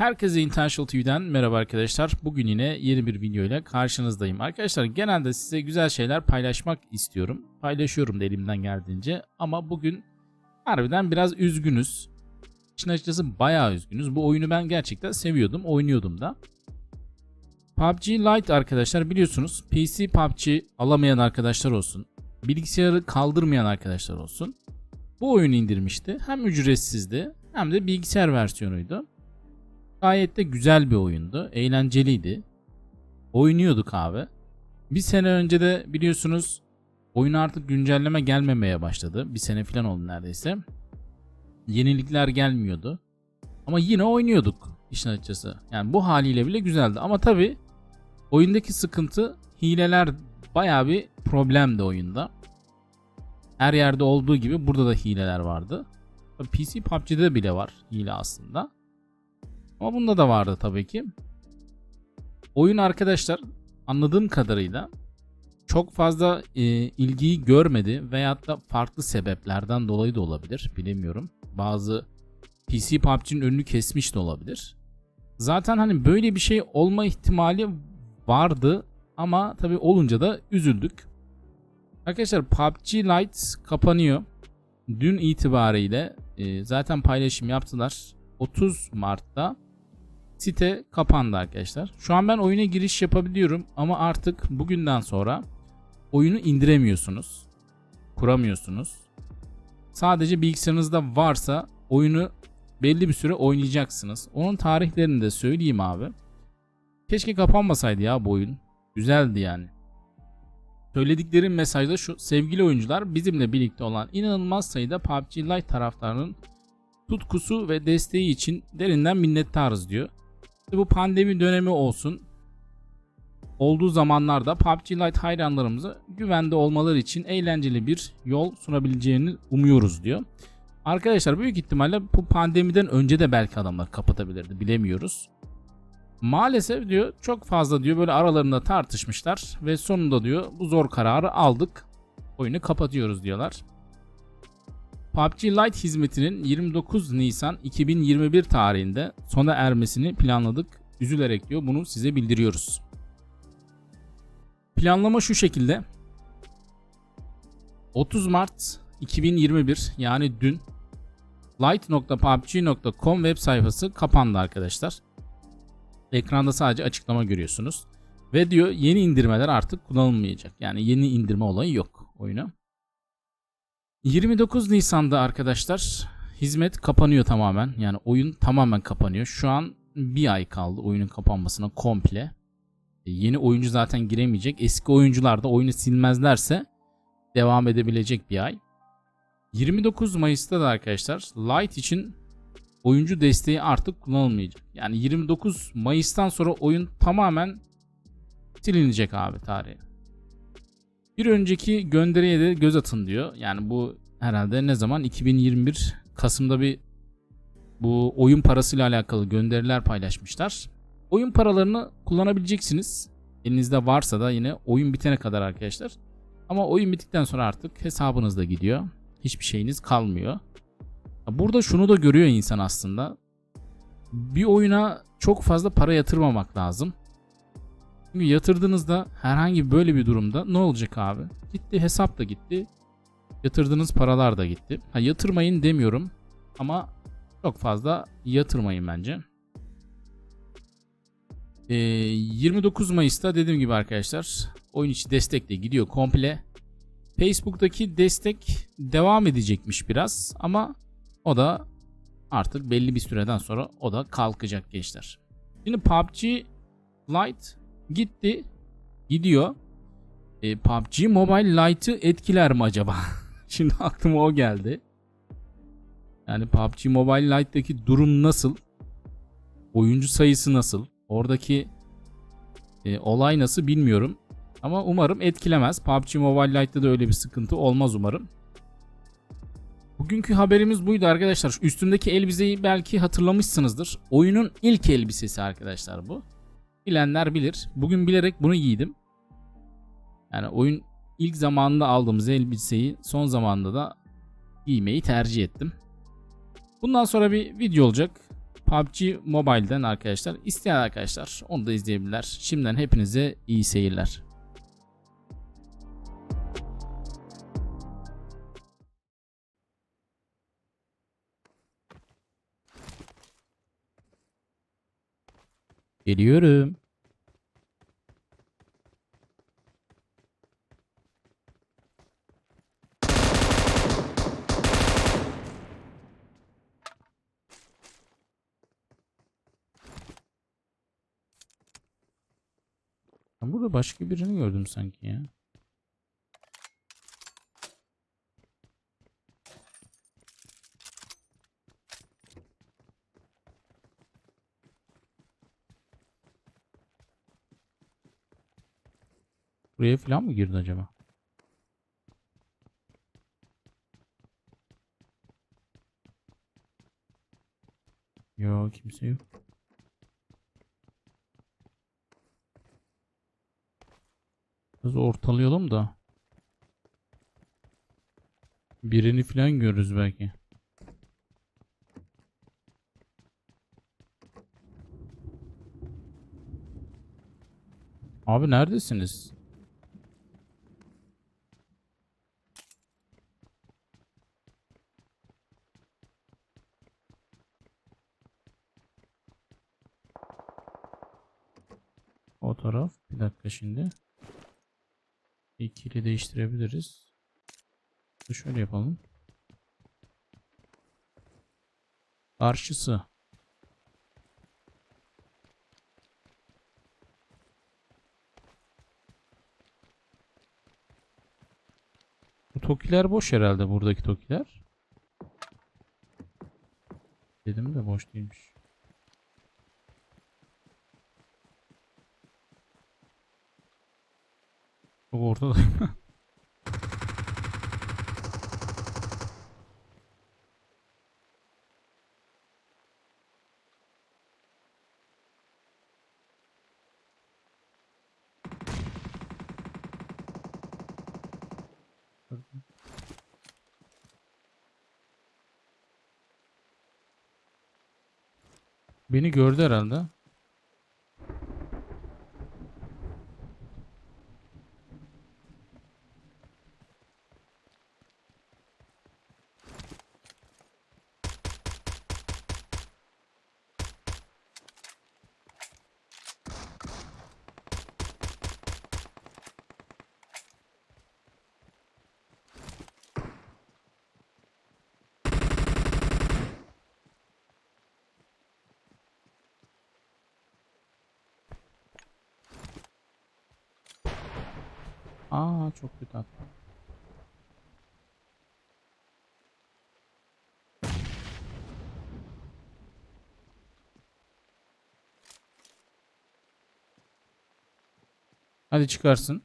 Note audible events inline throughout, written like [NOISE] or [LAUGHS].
Herkese Intentional TV'den merhaba arkadaşlar. Bugün yine yeni bir video ile karşınızdayım. Arkadaşlar genelde size güzel şeyler paylaşmak istiyorum. Paylaşıyorum da elimden geldiğince. Ama bugün harbiden biraz üzgünüz. İşin açıkçası bayağı üzgünüz. Bu oyunu ben gerçekten seviyordum. Oynuyordum da. PUBG Lite arkadaşlar biliyorsunuz PC PUBG alamayan arkadaşlar olsun. Bilgisayarı kaldırmayan arkadaşlar olsun. Bu oyunu indirmişti. Hem ücretsizdi hem de bilgisayar versiyonuydu. Gayet de güzel bir oyundu. Eğlenceliydi. Oynuyorduk abi. Bir sene önce de biliyorsunuz oyun artık güncelleme gelmemeye başladı. Bir sene falan oldu neredeyse. Yenilikler gelmiyordu. Ama yine oynuyorduk işin açıkçası. Yani bu haliyle bile güzeldi. Ama tabi oyundaki sıkıntı hileler baya bir problemdi oyunda. Her yerde olduğu gibi burada da hileler vardı. PC PUBG'de bile var hile aslında. Ama bunda da vardı tabii ki. Oyun arkadaşlar anladığım kadarıyla çok fazla e, ilgiyi görmedi veyahut da farklı sebeplerden dolayı da olabilir. Bilemiyorum. Bazı PC PUBG'nin önünü kesmiş de olabilir. Zaten hani böyle bir şey olma ihtimali vardı ama tabii olunca da üzüldük. Arkadaşlar PUBG Lite kapanıyor. Dün itibariyle e, zaten paylaşım yaptılar. 30 Mart'ta site kapandı arkadaşlar. Şu an ben oyuna giriş yapabiliyorum ama artık bugünden sonra oyunu indiremiyorsunuz. Kuramıyorsunuz. Sadece bilgisayarınızda varsa oyunu belli bir süre oynayacaksınız. Onun tarihlerini de söyleyeyim abi. Keşke kapanmasaydı ya bu oyun. Güzeldi yani. Söylediklerim mesajda şu. Sevgili oyuncular bizimle birlikte olan inanılmaz sayıda PUBG Lite taraftarının tutkusu ve desteği için derinden minnettarız diyor. Bu pandemi dönemi olsun. Olduğu zamanlarda PUBG Lite hayranlarımıza güvende olmaları için eğlenceli bir yol sunabileceğini umuyoruz diyor. Arkadaşlar büyük ihtimalle bu pandemiden önce de belki adamlar kapatabilirdi bilemiyoruz. Maalesef diyor çok fazla diyor böyle aralarında tartışmışlar ve sonunda diyor bu zor kararı aldık. Oyunu kapatıyoruz diyorlar. PUBG Lite hizmetinin 29 Nisan 2021 tarihinde sona ermesini planladık. Üzülerek diyor bunu size bildiriyoruz. Planlama şu şekilde. 30 Mart 2021 yani dün light.pubg.com web sayfası kapandı arkadaşlar. Ekranda sadece açıklama görüyorsunuz. Ve diyor yeni indirmeler artık kullanılmayacak. Yani yeni indirme olayı yok oyunu. 29 Nisan'da arkadaşlar hizmet kapanıyor tamamen. Yani oyun tamamen kapanıyor. Şu an bir ay kaldı oyunun kapanmasına komple. E, Yeni oyuncu zaten giremeyecek. Eski oyuncular da oyunu silmezlerse devam edebilecek bir ay. 29 Mayıs'ta da arkadaşlar Light için oyuncu desteği artık kullanılmayacak. Yani 29 Mayıs'tan sonra oyun tamamen silinecek abi tarihi. Bir önceki gönderiye de göz atın diyor. Yani bu herhalde ne zaman 2021 Kasım'da bir bu oyun parasıyla alakalı gönderiler paylaşmışlar. Oyun paralarını kullanabileceksiniz. Elinizde varsa da yine oyun bitene kadar arkadaşlar. Ama oyun bittikten sonra artık hesabınızda gidiyor. Hiçbir şeyiniz kalmıyor. Burada şunu da görüyor insan aslında. Bir oyuna çok fazla para yatırmamak lazım. Çünkü yatırdığınızda herhangi böyle bir durumda ne olacak abi? Gitti hesap da gitti. Yatırdığınız paralar da gitti. Ha, yatırmayın demiyorum ama çok fazla yatırmayın bence. Ee, 29 Mayıs'ta dediğim gibi arkadaşlar oyun içi destek de gidiyor komple. Facebook'taki destek devam edecekmiş biraz ama o da artık belli bir süreden sonra o da kalkacak gençler. Şimdi PUBG Lite gitti gidiyor. E, PUBG Mobile Lite'ı etkiler mi acaba? [LAUGHS] Şimdi aklıma o geldi. Yani PUBG Mobile Lite'daki durum nasıl? Oyuncu sayısı nasıl? Oradaki e, olay nasıl bilmiyorum. Ama umarım etkilemez. PUBG Mobile Lite'da da öyle bir sıkıntı olmaz umarım. Bugünkü haberimiz buydu arkadaşlar. Üstümdeki elbiseyi belki hatırlamışsınızdır. Oyunun ilk elbisesi arkadaşlar bu. Bilenler bilir. Bugün bilerek bunu giydim. Yani oyun ilk zamanında aldığımız elbiseyi son zamanda da giymeyi tercih ettim. Bundan sonra bir video olacak. PUBG Mobile'den arkadaşlar. İsteyen arkadaşlar onu da izleyebilirler. Şimdiden hepinize iyi seyirler. Geliyorum. Burada başka birini gördüm sanki ya. Buraya falan mı girdi acaba? Yok kimse yok. Biraz ortalayalım da. Birini falan görürüz belki. Abi neredesiniz? O taraf. Şimdi. İkili değiştirebiliriz. Şöyle yapalım. Karşısı. Bu tokiler boş herhalde buradaki tokiler. Dedim de boş değilmiş. Çok ortadayım. [LAUGHS] Beni gördü herhalde. Aa çok kötü attı. Hadi çıkarsın.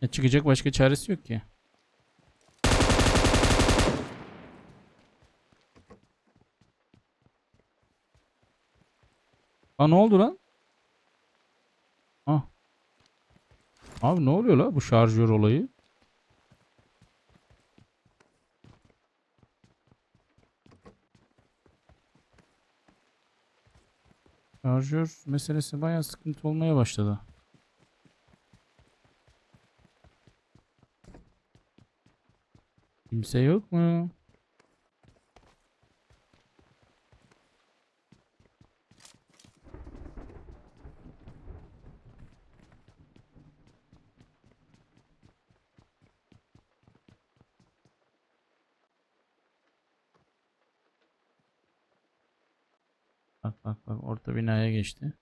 Ya çıkacak başka çaresi yok ki. Aa ne oldu lan? Ah. Abi ne oluyor la bu şarjör olayı? Şarjör meselesi bayağı sıkıntı olmaya başladı. Kimse yok mu? Bak bak bak orta binaya geçti.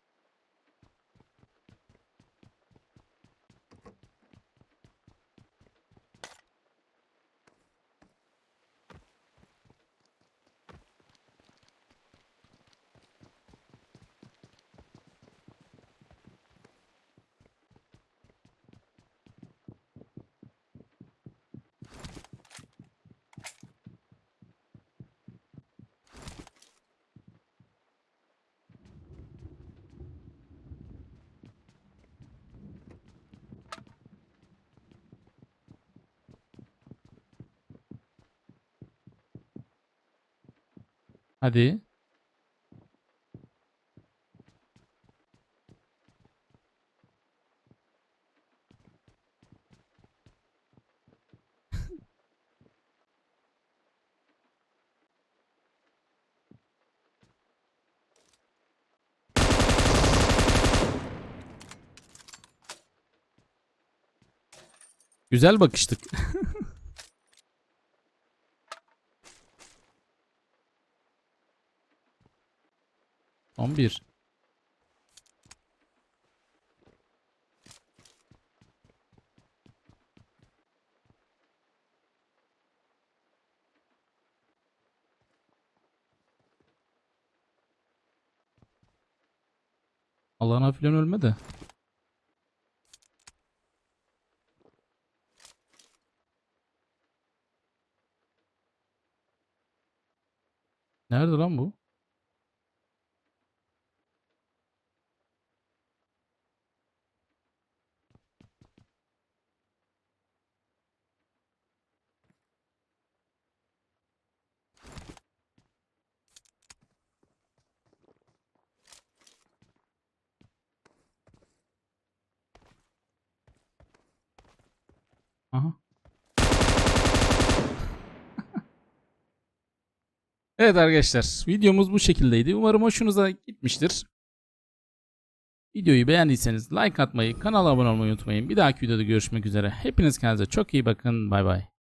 Hadi. [LAUGHS] Güzel bakıştık. [LAUGHS] On bir. Allah'ına filan ölme de. Nerede lan bu? Aha. Evet arkadaşlar videomuz bu şekildeydi. Umarım hoşunuza gitmiştir. Videoyu beğendiyseniz like atmayı, kanala abone olmayı unutmayın. Bir dahaki videoda görüşmek üzere. Hepiniz kendinize çok iyi bakın. Bay bay.